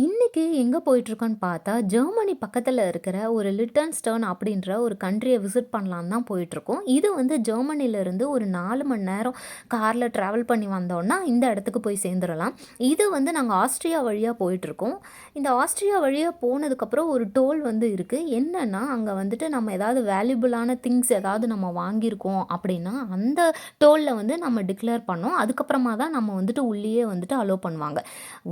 இன்றைக்கி எங்கே போயிட்டுருக்கோன்னு பார்த்தா, ஜெர்மனி பக்கத்தில் இருக்கிற ஒரு லிட்டன்ஸ்டர்ன் அப்படின்ற ஒரு கண்ட்ரியை விசிட் பண்ணலான்னு தான் போயிட்டுருக்கோம். இது வந்து ஜெர்மனிலேருந்து ஒரு நாலு மணி நேரம் காரில் ட்ராவல் பண்ணி வந்தோன்னா இந்த இடத்துக்கு போய் சேர்ந்துடலாம் இது வந்து நாங்கள் ஆஸ்ட்ரியா வழியாக போயிட்டுருக்கோம். இந்த ஆஸ்ட்ரியா வழியாக போனதுக்கப்புறம் ஒரு டோல் வந்து இருக்குது என்னென்னா அங்கே வந்துட்டு நம்ம ஏதாவது வேல்யூபிளான திங்ஸ் ஏதாவது நம்ம வாங்கியிருக்கோம் அப்படின்னா, அந்த டோலில் வந்து நம்ம டிக்ளேர் பண்ணோம் அதுக்கப்புறமா தான் நம்ம வந்துட்டு உள்ளேயே வந்துட்டு அலோவ் பண்ணுவாங்க.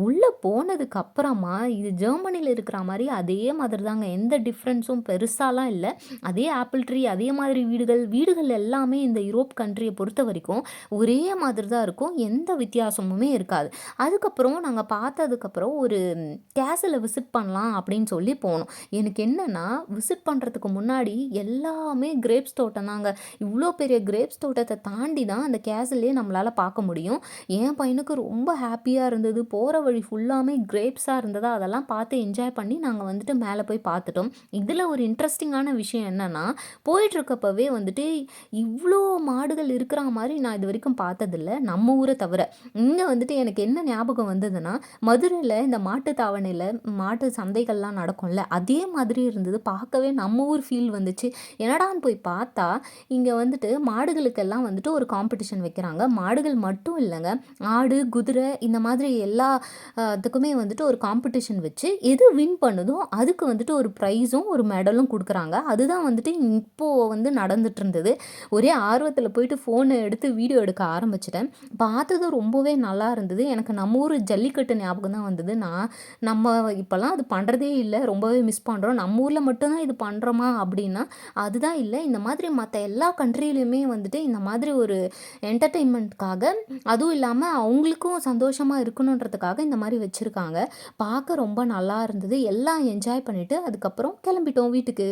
உள்ளே போனதுக்கப்புறம் அப்புறமா, இது ஜெர்மனியில் இருக்கிற மாதிரி அதே மாதிரி தாங்க. எந்த டிஃப்ரென்ஸும் பெருசாலாம் இல்லை அதே ஆப்பிள் ட்ரீ, அதே மாதிரி வீடுகள், வீடுகள் எல்லாமே இந்த யூரோப் கண்ட்ரியை பொறுத்த வரைக்கும் ஒரே மாதிரி தான் இருக்கும். எந்த வித்தியாசமுமே இருக்காது. அதுக்கப்புறம் நாங்கள் பார்த்ததுக்கப்புறம் ஒரு கேஸில விசிட் பண்ணலாம் அப்படின்னு சொல்லி போனோம். எனக்கு என்னென்னா விசிட் பண்ணுறதுக்கு முன்னாடி எல்லாமே கிரேப்ஸ் தோட்டம் தாங்க. இவ்வளோ பெரிய கிரேப்ஸ் தோட்டத்தை தாண்டி தான் அந்த கேசிலே நம்மளால் பார்க்க முடியும். என் பையனுக்கு ரொம்ப ஹாப்பியாக இருந்தது. போகிற வழி ஃபுல்லாமே கிரேப்ஸா இருந்ததோ அதெல்லாம் பார்த்து என்ஜாய் பண்ணி நாங்கள் வந்துட்டு மேலே போய் பார்த்துட்டோம். இதில் ஒரு இன்ட்ரெஸ்டிங்கான விஷயம் என்னென்னா போயிட்டுருக்கப்பவே வந்துட்டு இவ்வளோ மாடுகள் இருக்கிற மாதிரி நான் இது வரைக்கும் பார்த்ததில்ல. நம்ம ஊரை தவிர. இங்கே வந்துட்டு எனக்கு என்ன ஞாபகம் வந்ததுன்னா, மதுரையில் இந்த மாட்டு தாவணையில் மாட்டு சந்தைகள்லாம் நடக்கும்ல, அதே மாதிரி இருந்தது. பார்க்கவே நம்ம ஊர் ஃபீல் வந்துச்சு. என்னடான்னு போய் பார்த்தா, இங்கே வந்துட்டு மாடுகளுக்கெல்லாம் வந்துட்டு ஒரு காம்படிஷன் வைக்கிறாங்க. மாடுகள் மட்டும் இல்லைங்க ஆடு, குதிரை இந்த மாதிரி எல்லா இதுக்குமே வந்துட்டு ஒரு காம்படிஷன் வச்சு, எது வின் பண்ணுதோ அதுக்கு வந்துட்டு ஒரு ப்ரைஸும், ஒரு மெடலும் கொடுக்குறாங்க அதுதான் வந்துட்டு இப்போ வந்து நடந்துட்டு இருந்தது. ஒரே ஆர்வத்தில் போயிட்டு ஃபோனை எடுத்து வீடியோ எடுக்க ஆரம்பிச்சிட்டேன் பார்த்ததும் ரொம்பவே நல்லா இருந்தது. எனக்கு நம்ம ஊர் ஜல்லிக்கட்டு ஞாபகம் தான் வந்தது. நான் நம்ம இப்போல்லாம் அது பண்ணுறதே இல்லை ரொம்பவே மிஸ் பண்ணுறோம் நம்ம ஊரில் மட்டும்தான் இது பண்ணுறோமா அப்படின்னா, அதுதான் இல்லை இந்த மாதிரி மற்ற எல்லா கண்ட்ரிலையுமே வந்துட்டு இந்த மாதிரி ஒரு என்டர்டெயின்மெண்ட்காக அதுவும் இல்லாமல் அவங்களுக்கும் சந்தோஷமாக இருக்கணுன்றதுக்காக இந்த மாதிரி வச்சுருக்காங்க பார்க்க ரொம்ப நல்லா இருந்தது. எல்லாம் என்ஜாய் பண்ணிவிட்டு அதுக்கப்புறம் கிளம்பிட்டோம் வீட்டுக்கு.